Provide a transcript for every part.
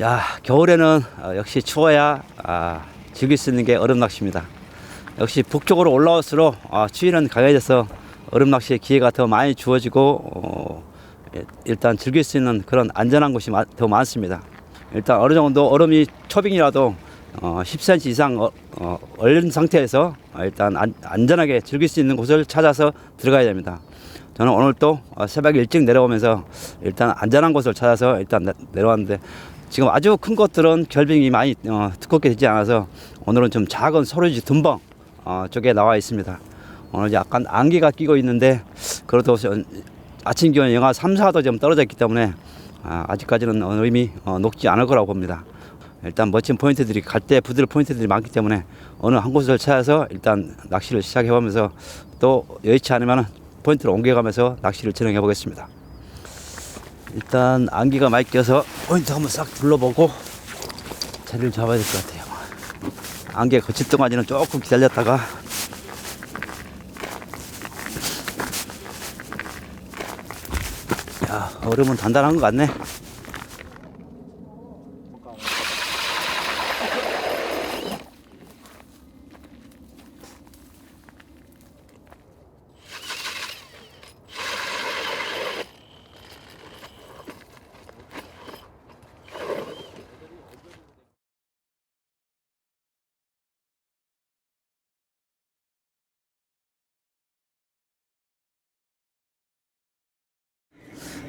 야 겨울에는 어, 역시 추워야 아, 즐길 수 있는 게 얼음 낚시입니다. 역시 북쪽으로 올라올수록 아, 추위는 강해져서 얼음 낚시의 기회가 더 많이 주어지고 어, 예, 일단 즐길 수 있는 그런 안전한 곳이 마- 더 많습니다. 일단 어느 정도 얼음이 초빙이라도 어, 10cm 이상 어, 어, 얼린 상태에서 어, 일단 안, 안전하게 즐길 수 있는 곳을 찾아서 들어가야 됩니다. 저는 오늘 또 어, 새벽 일찍 내려오면서 일단 안전한 곳을 찾아서 일단 내- 내려왔는데 지금 아주 큰 것들은 결빙이 많이 어, 두껍게 되지 않아서 오늘은 좀 작은 소리지 둔벙 어, 쪽에 나와 있습니다. 오늘 약간 안개가 끼고 있는데 그래도 저- 아침 기온이 영하 3, 4도 좀 떨어져 있기 때문에 아, 아직까지는 얼음이 어, 녹지 않을 거라고 봅니다. 일단 멋진 포인트들이 갈대 부들 포인트들이 많기 때문에 어느 한 곳을 찾아서 일단 낚시를 시작해 보면서 또 여의치 않으면 포인트를 옮겨가면서 낚시를 진행해 보겠습니다. 일단 안개가 많이 껴서 포인트 한번 싹 둘러보고 자리를 잡아야 될 것 같아요. 안개 거칠 동안에는 조금 기다렸다가 야 얼음은 단단한 것 같네.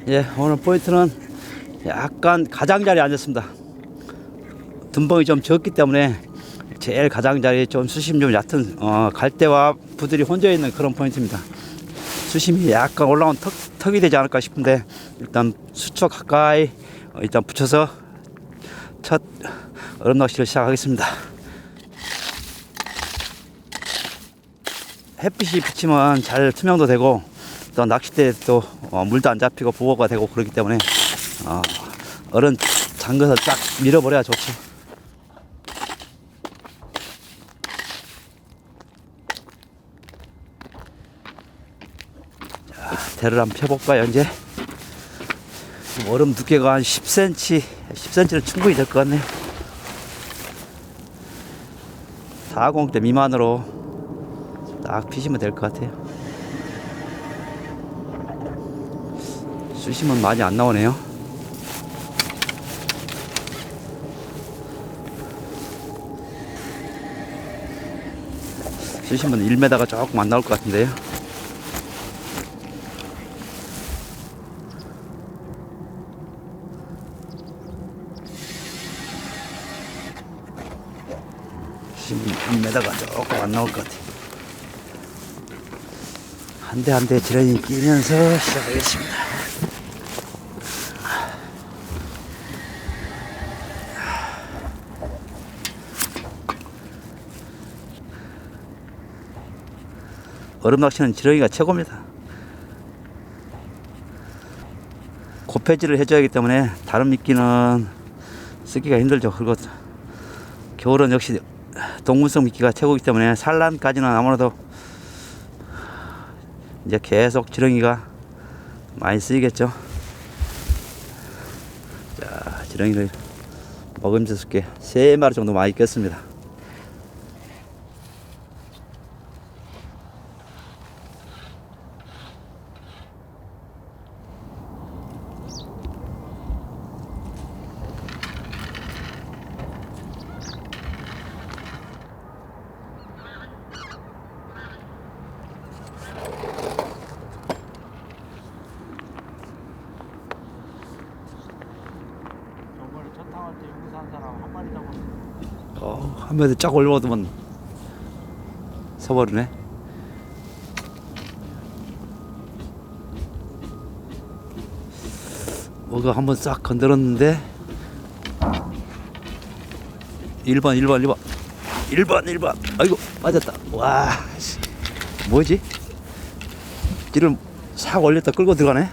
예, 오늘 포인트는 약간 가장자리에 앉았습니다. 둔벙이 좀 적기 때문에 제일 가장자리 좀 수심 좀 얕은 어, 갈대와 부들이 혼져 있는 그런 포인트입니다. 수심이 약간 올라온 턱, 턱이 되지 않을까 싶은데 일단 수초 가까이 어, 일단 붙여서 첫 얼음 낚시를 시작하겠습니다. 햇빛이 비치면 잘 투명도 되고 또 낚싯대에 또 어, 물도 안 잡히고 보호가 되고 그렇기 때문에 어, 얼은 잠궈서 쫙 밀어버려야 좋지. 자, 대를 한번 펴볼까요, 이제? 얼음 두께가 한 10cm, 10cm는 충분히 될 것 같네. 40대 미만으로 딱 피시면 될 것 같아요. 수심은 많이 안 나오네요. 수심은 1m가 조금 안 나올 것 같은데요. 수심은 1m가 조금 안 나올 것 같아요. 한대한대 지렁이 끼면서 시작하겠습니다. 얼음 낚시는 지렁이가 최고입니다. 고폐질을 해줘야 하기 때문에 다른 미끼는 쓰기가 힘들죠. 그리고 겨울은 역시 동물성 미끼가 최고이기 때문에 산란까지는 아무래도 이제 계속 지렁이가 많이 쓰이겠죠. 자, 지렁이를 먹음직스럽게 세 마리 정도 많이 꼈습니다. 저번에 첫 타할 때 여기서 한 사람 한 마리 잡았어. 번에 쫙 올려보더만 서버리네. 뭐가 한번 싹 건드렸는데? 1번 1번 1번 1번 1번 아이고 맞았다. 와 씨. 뭐지? 길을 싹 올렸다. 끌고 들어가네.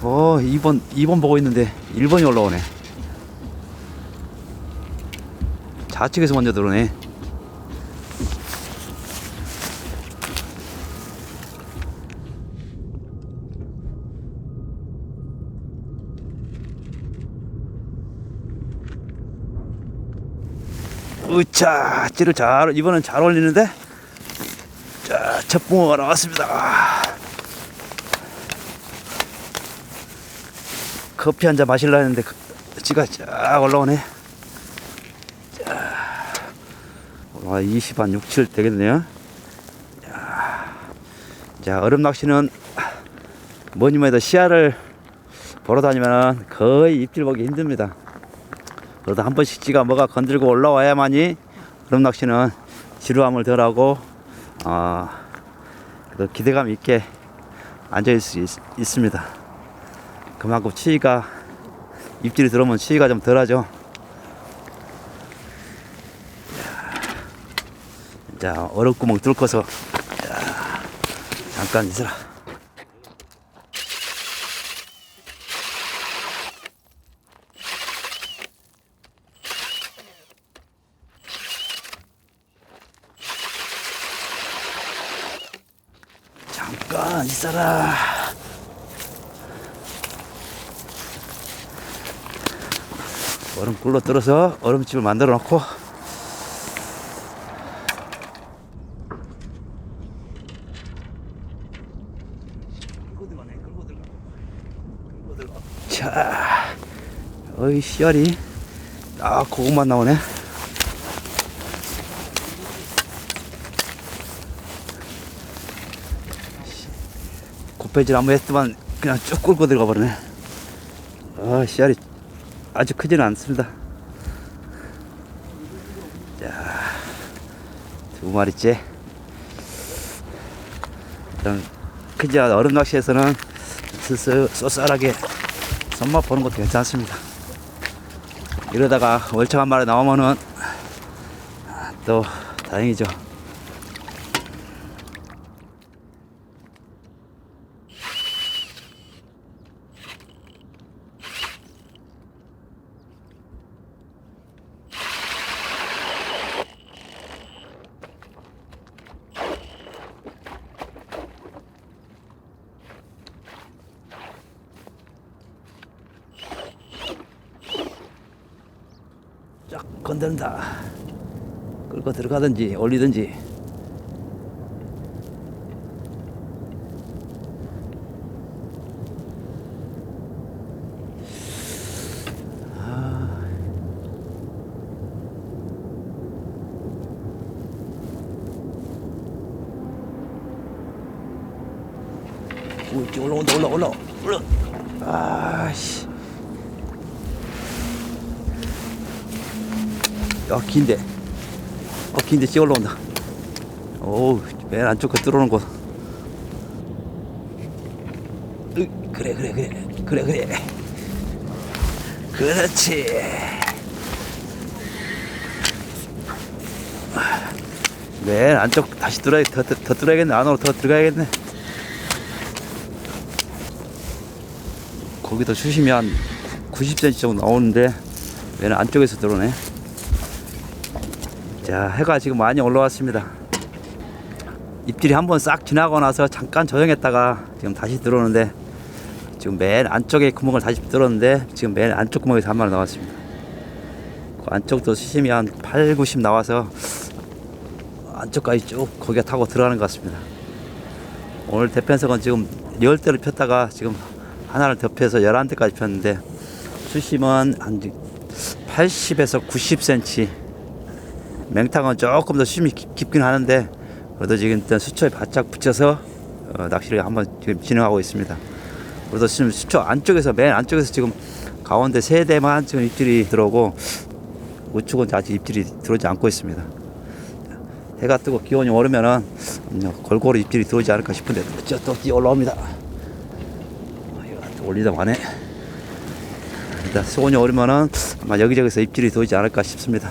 어 2번 2번 보고 있는데 1번이 올라오네 좌측에서 먼저 들어오네. 으차 찌를 잘 이번엔 잘 올리는데? 자 첫붕어가 나왔습니다. 커피 한 잔 마실라 했는데 그, 찌가 쫙 올라오네. 와 20 한 6, 7 되겠네요 자, 자 얼음 낚시는 뭐니 뭐해도 시야를 보러 다니면 거의 입질 보기 힘듭니다 그래도 한 번씩 찌가 뭐가 건들고 올라와야만이 얼음 낚시는 지루함을 덜하고 어, 그래도 기대감 있게 앉아 있을 수 있, 있습니다. 그만큼 추위가 입질이 들어오면 추위가 좀 덜하죠. 자, 자, 얼음구멍 뚫고서 자, 잠깐 있으라. 잠깐 있어라. 얼음 굴러 들어서 얼음집을 만들어 놓고 자, 어이 씨알이 아 고구마 나오네. 곱해질 한번 했더만 그냥 쭉 끌고 들어가 버리네. 아, 씨알이 아주 크지는 않습니다. 자, 두 마리째. 일단 크지 않은 얼음 낚시에서는 스스 쏘쌀하게 손맛 보는 것도 괜찮습니다. 이러다가 월척 한 마리 나오면은 또 다행이죠. 쫙 건드린다. 끌고 들어 가든지 올리든지. 야 긴데 어 긴데 찌 올라온다. 오우 맨 안쪽 거 들어오는 곳. 으, 그래 그래 그래. 그래 그래. 그렇지. 맨 안쪽 다시 들어야 더, 더, 더 들어야겠네. 안으로 더 들어가야겠네. 거기도 수심이 한 90cm 정도 나오는데 맨 안쪽에서 들어오네 자, 해가 지금 많이 올라왔습니다. 입질이 한번 싹 지나고 나서 잠깐 조정했다가 지금 다시 들어오는데 지금 맨 안쪽에 구멍을 다시 뚫었는데 지금 맨 안쪽 구멍에서 한 마리 나왔습니다. 그 안쪽도 수심이 한 8, 90 나와서 안쪽까지 쭉 거기가 타고 들어가는 것 같습니다. 오늘 대편석은 지금 열대를 폈다가 지금 하나를 덮여서 11대까지 폈는데 수심은 한 80에서 90cm 맹탕은 조금 더 수심이 깊, 깊긴 하는데 그래도 지금 일단 수초에 바짝 붙여서 어, 낚시를 한번 지금 진행하고 있습니다. 그래도 지금 수초 안쪽에서 맨 안쪽에서 지금 가운데 세 대만 지금 입질이 들어오고 우측은 아직 입질이 들어오지 않고 있습니다. 해가 뜨고 기온이 오르면은 음, 골고루 입질이 들어오지 않을까 싶은데 저또 뛰어 올라옵니다. 또 올리다 마네. 일단 수온이 오르면은 아마 여기저기서 입질이 들어오지 않을까 싶습니다.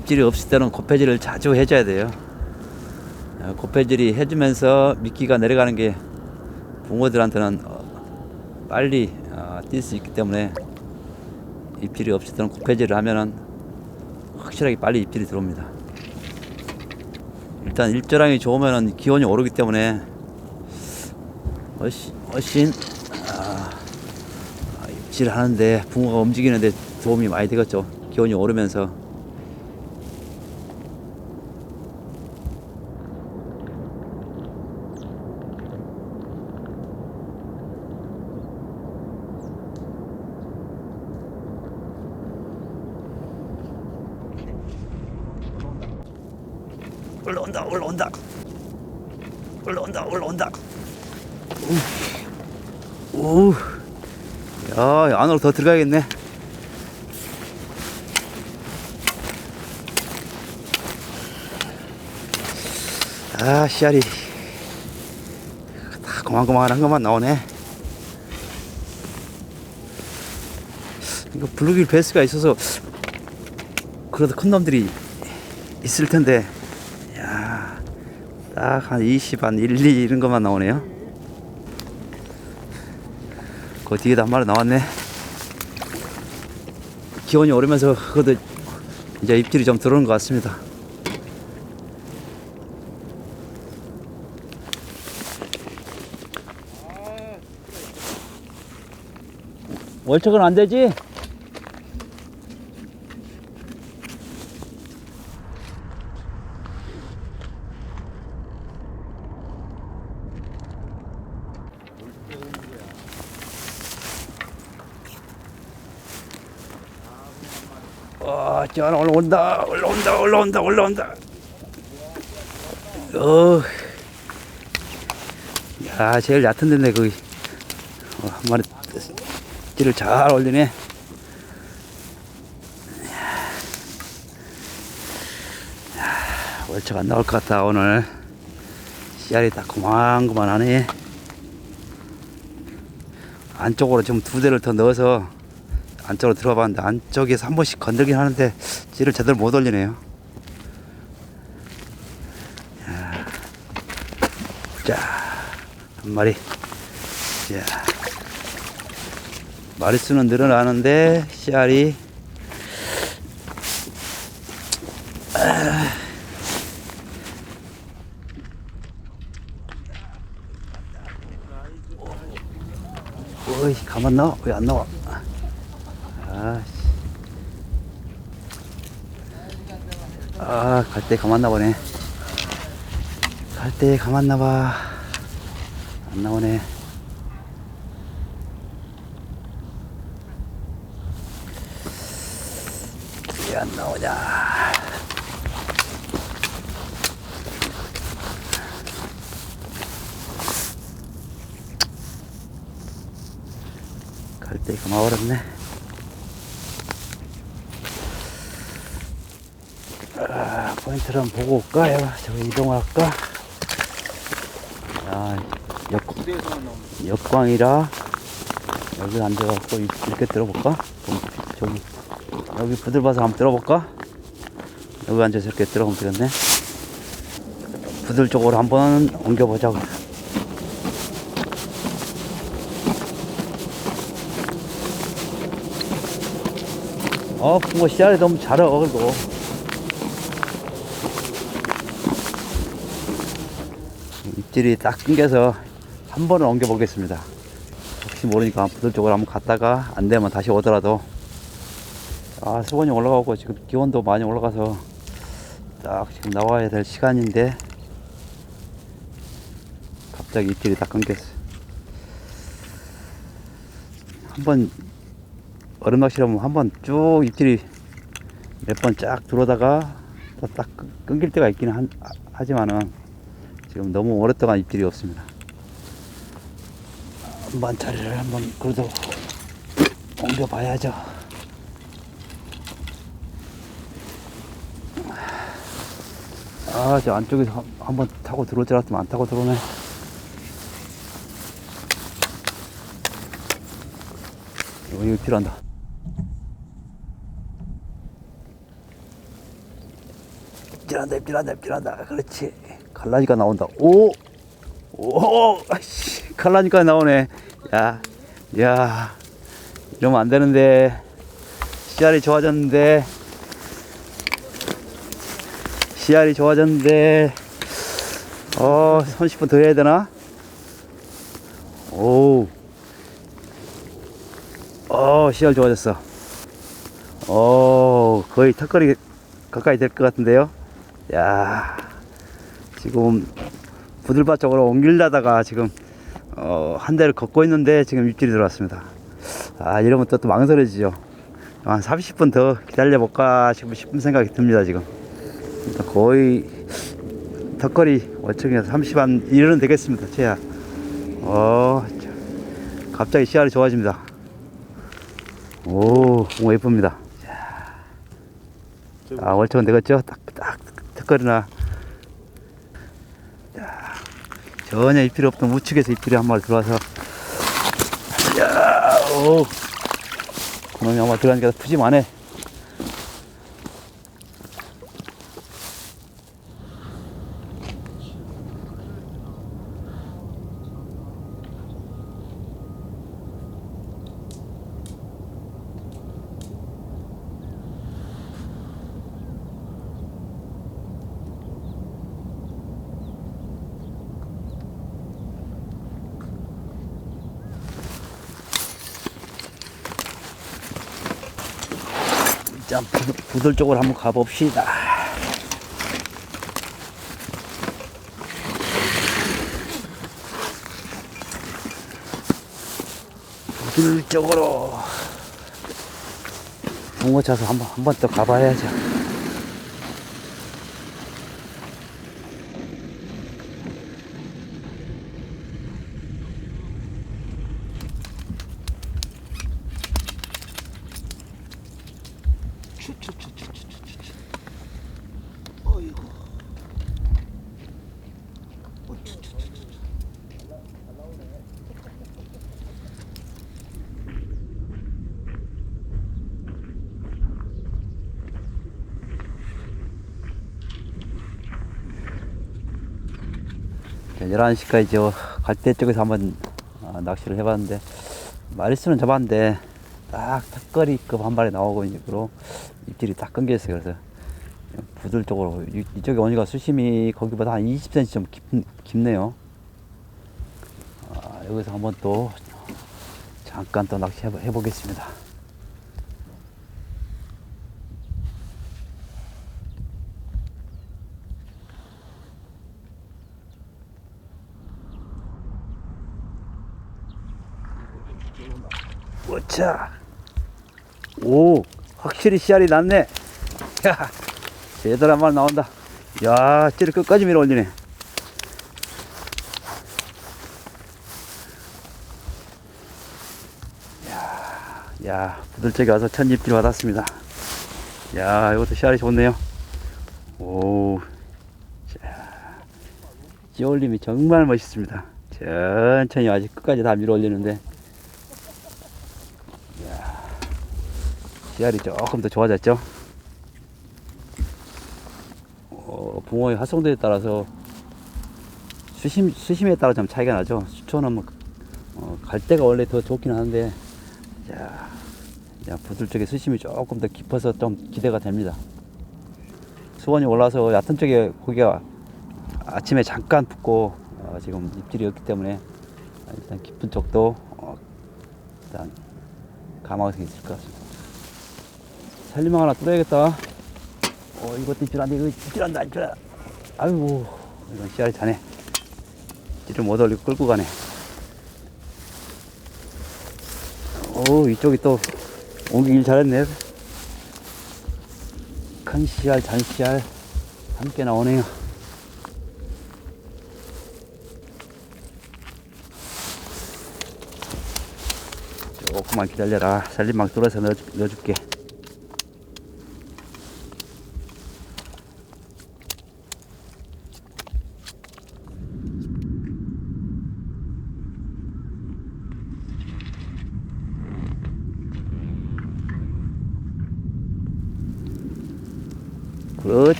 입질이 없을 때는 고패질을 자주 해줘야 돼요. 어, 고패질이 해주면서 미끼가 내려가는 게 붕어들한테는 어, 빨리 어, 뛸수 있기 때문에 입질이 없을 때는 고패질을 하면은 확실하게 빨리 입질이 들어옵니다. 일단 일조량이 좋으면은 기온이 오르기 때문에 훨씬, 훨씬 아, 아, 입질을 하는데 붕어가 움직이는데 도움이 많이 되겠죠. 기온이 오르면서 올라온다 올라온다. 올라온다 올라온다. 오, 야 안으로 더 들어가야겠네. 아 씨알이. 다 고만고만한 것만 나오네. 이거 블루길 베이스가 있어서 그래도 큰 놈들이 있을 텐데. 야, 딱 한 20, 한 1, 2 이런 것만 나오네요. 그 뒤에도 한 마리 나왔네. 기온이 오르면서 그것도 이제 입질이 좀 들어오는 것 같습니다. 월척은 안 되지? 와, 저 하나 올라온다, 올라온다, 올라온다. 어, 야, 제일 얕은 데네, 거기. 어, 한 마리 띠를 잘 올리네. 야, 월척 안 나올 것 같다, 오늘. 씨알이 딱 고만고만하네. 안쪽으로 지금 두 대를 더 넣어서 안쪽으로 들어가 봤는데 안쪽에서 한 번씩 건들긴 하는데 찌를 제대로 못 올리네요. 야. 자, 한 마리. 자, 마리수는 늘어나는데 씨알이 어이 가만 나와 왜 안 나와? 아, 아, 갈 때 가만 나보네. 갈 때 가만 나봐. 안 나오네. 왜안 나오냐. 갈때 가만 버렸네. 아, 포인트를 한번 보고 올까요? 저기 이동을 할까? 야, 역, 역광이라 여기 앉아갖고 이- 이렇게 들어볼까? 좀, 저기 여기 부들봐서 한번 들어볼까? 여기 앉아서 이렇게 들어보면 되겠네. 부들 쪽으로 한번 옮겨보자고. 어, 붕어 씨알이 너무 잘 어울고. 입질이 딱 끊겨서 한 번은 옮겨 보겠습니다. 혹시 모르니까 부들 쪽으로 한번 갔다가 안 되면 다시 오더라도 아 수온이 올라가고 지금 기온도 많이 올라가서 딱 지금 나와야 될 시간인데 갑자기 입질이 딱 끊겼어. 한번 얼음 낚시라면 한번 쭉 입질이 몇 번 쫙 들어오다가 또딱 끊길 때가 있기는 한- 하지만은 지금 너무 오랫동안 입질이 없습니다. 자리를 한번 그래도 옮겨 봐야죠. 아, 저 안쪽에서 한- 한번 타고 들어올 줄 알았으면 안 타고 들어오네. 이거, 이거 필요한다. 입질한다, 입질한다, 입질한다. 그렇지. 갈라니까 나온다. 오! 오! 아이씨, 갈라니까 나오네. 야, 야. 이러면 안 되는데. 씨알이 좋아졌는데. 씨알이 좋아졌는데. 어, 30분 더 해야 되나? 오. 어, 씨알 좋아졌어. 어, 거의 턱걸이 가까이 될 것 같은데요. 야, 지금 부들바 쪽으로 옮기려다가 지금 어, 한 대를 걷고 있는데 지금 입질이 들어왔습니다. 아, 이러면 또, 또 망설여지죠. 한 30분 더 기다려볼까 싶은 생각이 듭니다, 지금. 거의 턱걸이 월척에서 30한 1은 되겠습니다, 최야. 어, 자, 갑자기 시야이 좋아집니다. 오, 오 예쁩니다. 아, 월척은 되겠죠? 딱, 딱, 턱걸이나. 야, 전혀 입질이 없던 우측에서 입질이 한 마리 들어와서. 야, 오. 그놈이 한 마리 들어가니까 푸짐하네. 자, 부들 쪽으로 한번 가봅시다. 부들 쪽으로 붕어 차서 한번 한 번 더 가봐야죠. 자, 11시까지 저 갈대 쪽에서 한번 아, 낚시를 해봤는데 마리수는 잡았는데 딱 턱걸이급 한 마리 나오고 있고 입질이 딱 끊겨 있어요. 그래서 부들 쪽으로 이- 이쪽에 오니까 수심이 거기보다 한 20cm 좀 깊, 깊네요. 아, 여기서 한번 또 잠깐 또 낚시 해보, 해보겠습니다. 오차. 오, 확실히 씨알이 났네. 야, 제대로 한 마리 나온다. 야, 찌를 끝까지 밀어 올리네. 야, 야, 부들짝에 와서 첫 입질 받았습니다. 야, 이것도 씨알이 좋네요. 오, 자, 찌올림이 정말 멋있습니다. 천천히 아직 끝까지 다 밀어 올리는데. 씨알이 조금 더 좋아졌죠. 어, 붕어의 활성도에 따라서 수심, 수심에 따라 좀 차이가 나죠. 수초는 뭐, 어, 갈 때가 원래 더 좋긴 하는데, 자, 야, 부들 쪽에 수심이 조금 더 깊어서 좀 기대가 됩니다. 수온이 올라서 얕은 쪽에 고기가 아침에 잠깐 붙고, 어, 지금 입질이 없기 때문에, 일단 깊은 쪽도, 어, 일단 가망성이 있을 것 같습니다. 살림망 하나 뚫어야겠다. 어, 이것도 입질한다, 이거 입질한다, 입질한다. 아이고, 이건 씨알이 자네. 입질을 못 올리고 끌고 가네. 오, 이쪽이 또 옮기길 잘했네. 큰 씨알, 잔 씨알 함께 나오네요. 조금만 기다려라. 살림망 뚫어서 넣어, 넣어줄게.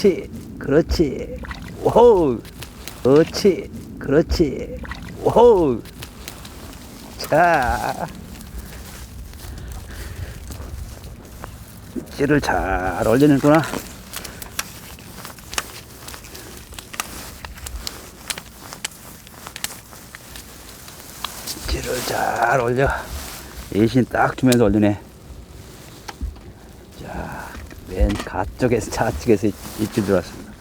그렇지. 그렇지. 오우. 그렇지. 그렇지. 오우. 자. 찌를 잘 올리는구나. 찌를 잘 올려. 예신 딱 주면서 올리네. 자, 맨 가쪽에서 좌측에서 입질 들어왔습니다.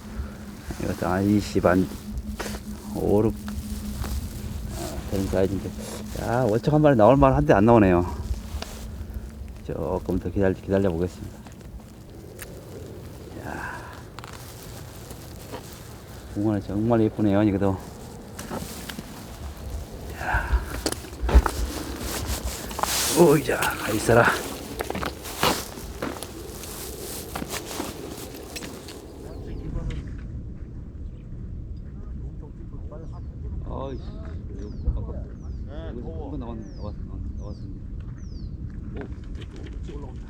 이것도 한 20, 한 5, 6 되는 사이즈인데. 야, 월척 한 마리 나올 만 한데 안 나오네요. 조금 더 기다려, 기다려 보겠습니다. 야, 붕어는 정말 예쁘네요, 이것도. 야. 오이자, 가 있어라. 어이씨, 이거 아까 네, 이거 더워. 이거 나왔 나왔 나왔습니다. 오, 올라온다.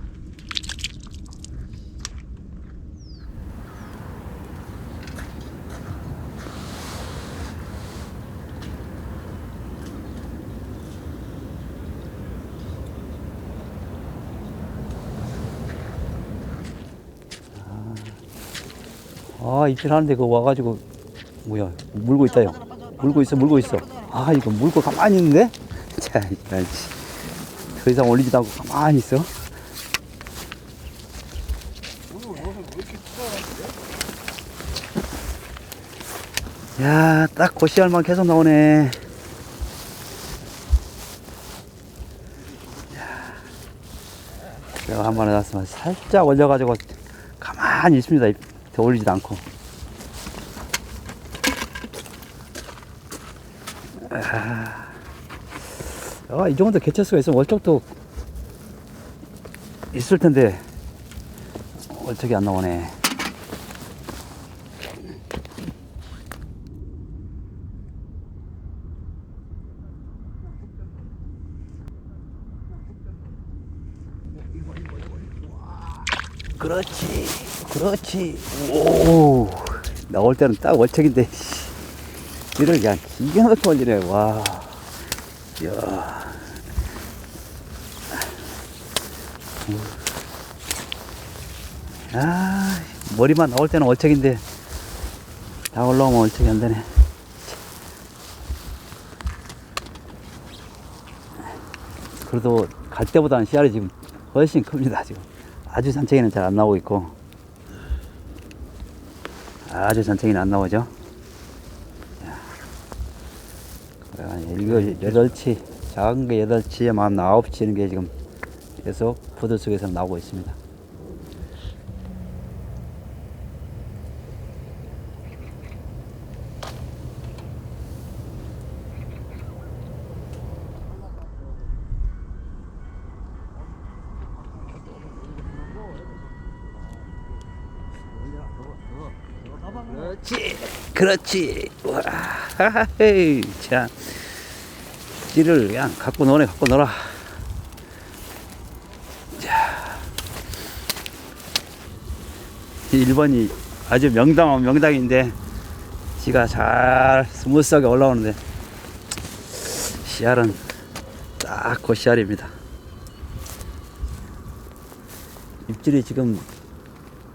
아, 입질하는데 그거 와가지고 뭐야 물고 있다 요. 물고 있어, 물고 있어. 아, 이거 물고 가만히 있는데? 자. 더 이상 올리지도 않고 가만히 있어. 야, 딱 고시알만 계속 나오네. 제가 한 번에 났으면 살짝 올려가지고 가만히 있습니다. 더 올리지도 않고. 아, 이 정도 개체수가 있으면 월척도 있을 텐데 월척이 안 나오네. 그렇지, 그렇지. 오, 나올 때는 딱 월척인데, 씨. 이를 그냥 기가 막히게 올리네, 와. 이야. 아, 머리만 나올 때는 월척인데, 다 올라오면 월척이 안 되네. 그래도 갈 때보다는 씨알이 지금 훨씬 큽니다, 지금. 아주 산책에는 잘 안 나오고 있고, 아주 산책에는 안 나오죠. 이거 여덟치 작은 게 여덟치에 만 아홉 치는 게 지금 계속 포도 속에서 나오고 있습니다. 그렇지. 와, 헤이, 자, 찌를 그냥 갖고 노네, 갖고 놀아. 자, 1번이 아주 명당한 명당인데, 지가 잘 스무스하게 올라오는데, 씨알은 딱그 씨알입니다. 입질이 지금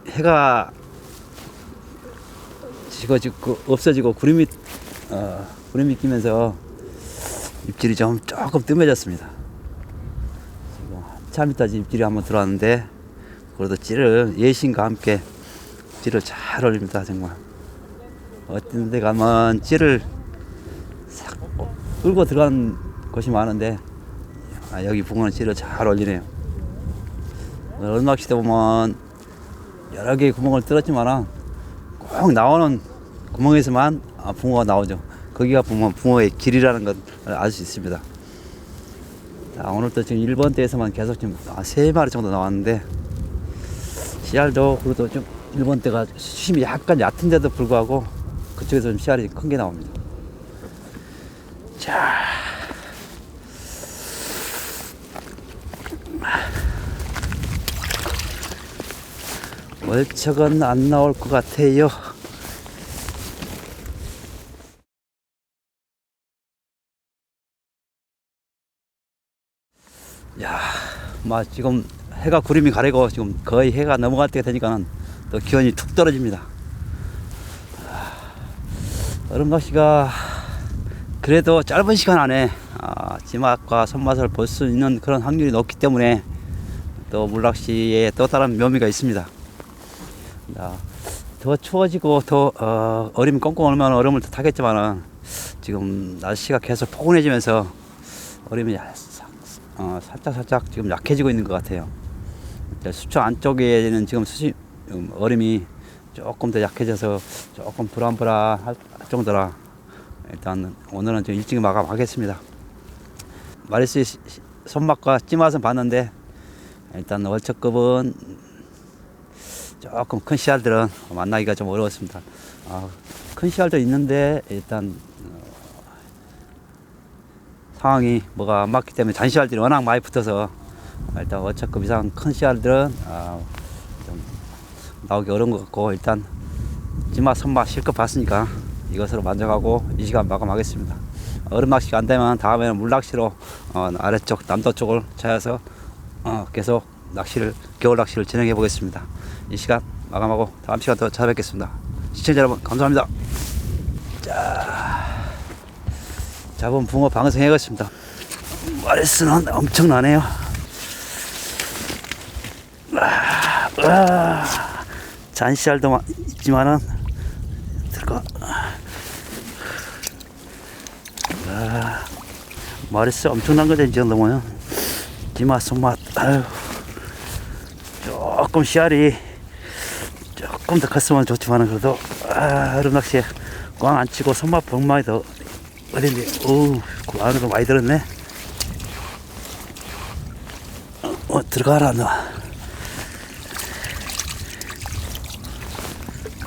해가 지고지고 없어지고 구름이 어, 구름이 끼면서 입질이 좀 조금 뜸해졌습니다. 지금 한참 있다 입질이 한번 들어왔는데 그래도 찌를 예신과 함께 찌를 잘 올립니다 정말 어떤 데 가면 찌를 싹 끌고 들어간 곳이 많은데 아, 여기 붕어는 찌를 잘 올리네요 얼마낚시대 보면 여러 개의 구멍을 뚫었지만은 꼭 나오는 구멍에서만 아, 붕어가 나오죠. 거기가 붕어, 붕어의 길이라는 걸 알 수 있습니다. 자, 오늘도 지금 1번 대에서만 계속 지금 아, 3마리 정도 나왔는데, 씨알도 그래도 좀 1번 대가 수심이 약간 얕은데도 불구하고 그쪽에서 좀 씨알이 큰 게 나옵니다. 자. 월척은 안 나올 것 같아요. 야, 막 지금 해가 구름이 가리고 지금 거의 해가 넘어갈 때가 되니까는 또 기온이 툭 떨어집니다. 아, 얼음낚시가 그래도 짧은 시간 안에 아, 지맛과 손맛을 볼 수 있는 그런 확률이 높기 때문에 또 물낚시에 또 다른 묘미가 있습니다. 자, 더 추워지고 더 어, 얼음이 꽁꽁 얼면 얼음을 더 타겠지만은 지금 날씨가 계속 포근해지면서 얼음이 야- 사- 어, 살짝 살짝 지금 약해지고 있는 것 같아요. 수초 안쪽에는 지금 수시 음, 얼음이 조금 더 약해져서 조금 불안불안할 정도라 일단 오늘은 좀 일찍 마감하겠습니다. 마리스 손맛과 찌맛은 봤는데 일단 월척급은 조금 큰 씨알들은 만나기가 좀 어려웠습니다. 아, 큰 씨알도 있는데 일단 어, 상황이 뭐가 안 맞기 때문에 잔씨알들이 워낙 많이 붙어서 일단 월척급 이상 큰 씨알들은 아, 좀 나오기 어려운 것 같고 일단 찌맛 손맛 실컷 봤으니까 이것으로 만족하고 이 시간 마감하겠습니다. 얼음 낚시가 안 되면 다음에는 물 낚시로 어, 아래쪽 남도 쪽을 찾아서 어, 계속 낚시를 겨울 낚시를 진행해 보겠습니다. 이 시간 마감하고 다음 시간 또 찾아뵙겠습니다. 시청자 여러분 감사합니다. 자, 잡은 붕어 방생해겠습니다. 마리스는 엄청나네요. 아, 아, 잔씨알도 마- 있지만은 들어가. 아, 마리스 엄청난 거죠 이 정도면. 지맛 손맛 아유 조금 씨알이 조금 더 컸으면 좋지만 그래도 아, 얼음 낚시에 꽝 안 치고 손맛 벙망이 더 어린데. 어우 그 안으로 많이 들었네. 어, 어 들어가라 너.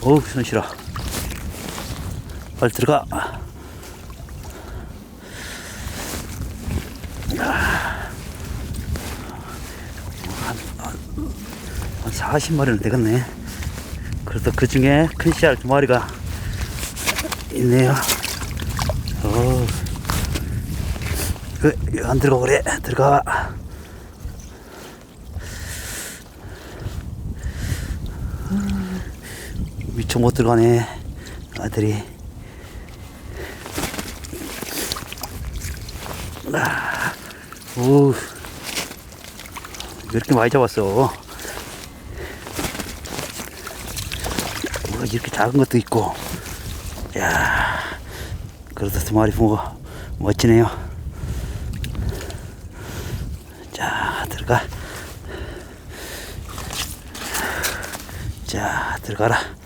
어우 손 싫어. 빨리 들어가. 한 40마리는 되겠네. 그래도 그 중에 큰 씨알 두 마리가 있네요. 어. 그, 안 들어가 그래. 들어가. 미쳐 못 들어가네. 아들이. 아, 오. 왜 이렇게 많이 잡았어? 뭐 이렇게 작은 것도 있고. 야, 그래도 두 마리 붕어 멋지네요. 자, 들어가. 자, 들어가라.